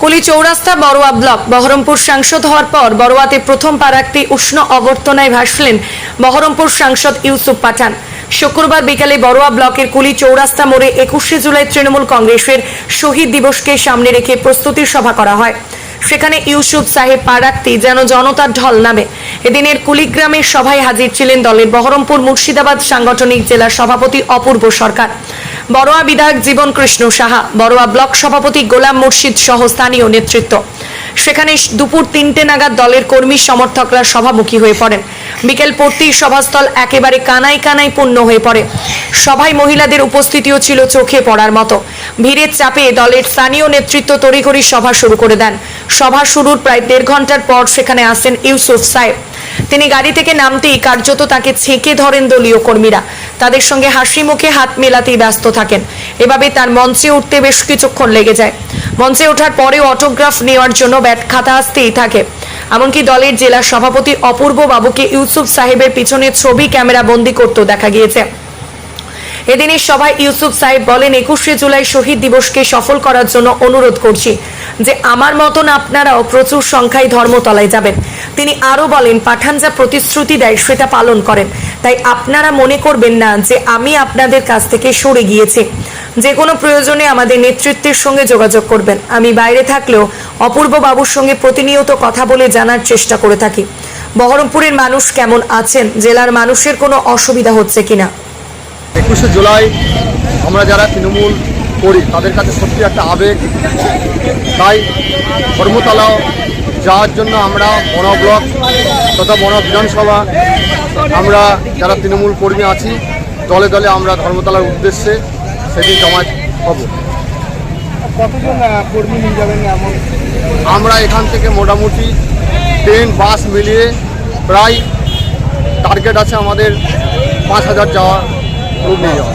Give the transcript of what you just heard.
কুলি চৌরাস্তা, বড়ুয়া ব্লক। বহরমপুর সাংসদ হওয়ার পর বড়ুয়াতে প্রথম পা রাখতে উষ্ণ অভ্যর্থনায় ভাসলেন বহরমপুর সাংসদ ইউসুফ পাঠান। শুক্রবার বিকালে বড়ুয়া ব্লকের কুলি চৌরাস্তা মোড়ে একুশে জুলাই তৃণমূল কংগ্রেসের শহীদ দিবসকে সামনে রেখে প্রস্তুতি সভা করা হয়। সেখানে ইউসুফ সাহেব পা রাখতে যেন জনতার ঢল নামে। এদিনের কুলিগ্রামের সভায় হাজির ছিলেন দলের বহরমপুর মুর্শিদাবাদ সাংগঠনিক জেলার সভাপতি অপূর্ব সরকার। বড়োয়া বিধায়ক জীবন কৃষ্ণ সাহা, বড়োয়া ব্লক সভাপতি গোলাম মুর্শিদ সহ স্থানীয় নেতৃত্ব। সেখানে দুপুর তিনটে নাগাদ দলের কর্মী সমর্থকরা সভামুখী হয়ে পড়েন। বিকেল পড়তেই সভাস্থল একেবারে কানায় কানায় পূর্ণ হয়ে পড়ে। সভায় মহিলাদের উপস্থিতিও ছিল চোখে পড়ার মতো। ভিড়ের চাপে দলের স্থানীয় নেতৃত্ব তড়িঘড়ি সভা শুরু করে দেন। সভা শুরুর প্রায় দেড় ঘণ্টার পর সেখানে আসেন ইউসুফ সাহেব। তিনি গাড়ি থেকে নামতেই কার্যত তাকে ছেঁকে ধরেন দলীয় কর্মীরা। তাদের সঙ্গে হাসি মুখে হাত মেলাতেই ব্যস্ত থাকেন। এভাবে তার মঞ্চে উঠতে বেশ কিছুক্ষণ লেগে যায়। মঞ্চে ওঠার পরেও অটোগ্রাফ নেওয়ার জন্য ব্যাট খাতা আসতেই থাকে। এমনকি দলের জেলা সভাপতি অপূর্ব বাবুকে ইউসুফ সাহেবের পিছনে ছবি ক্যামেরা বন্দি করতেও দেখা গিয়েছে। এদিনের সভায় ইউসুফ সাহেব বলেন, একুশে জুলাই শহীদ দিবসকে সফল করার জন্য অনুরোধ করছি যে আমার মতন আপনারাও প্রচুর সংখ্যায় ধর্মতলায় যাবেন। তিনি আরও বলেন, পাঠান যা প্রতিশ্রুতি দেয়, সেটা পালন করেন। তাই আপনারা মনে করবেন না যে আমি আপনাদের কাছ থেকে সরে গিয়েছি। যে কোনো প্রয়োজনে আমাদের নেতৃত্বের সঙ্গে যোগাযোগ করবেন। আমি বাইরে থাকলেও অপূর্ব বাবুর সঙ্গে প্রতিনিয়ত কথা বলে জানার চেষ্টা করে থাকি। বহরমপুরের মানুষ কেমন আছেন? জেলার মানুষের কোনো অসুবিধা হচ্ছে কিনা একুশে জুলাই আমরা যারা তৃণমূল করি, তাদের কাছে সত্যি একটা আবেগ। তাই ধর্মতলা যাওয়ার জন্য আমরা বন ব্লক তথা বন বিধানসভা আমরা যারা তৃণমূল কর্মী আছি দলে দলে আমরা ধর্মতলার উদ্দেশ্যে সেদিন জমায়েত হব। আমরা এখান থেকে মোটামুটি ট্রেন বাস মিলিয়ে প্রায় টার্গেট আছে আমাদের পাঁচ হাজার যাওয়া নিয়ে যাওয়া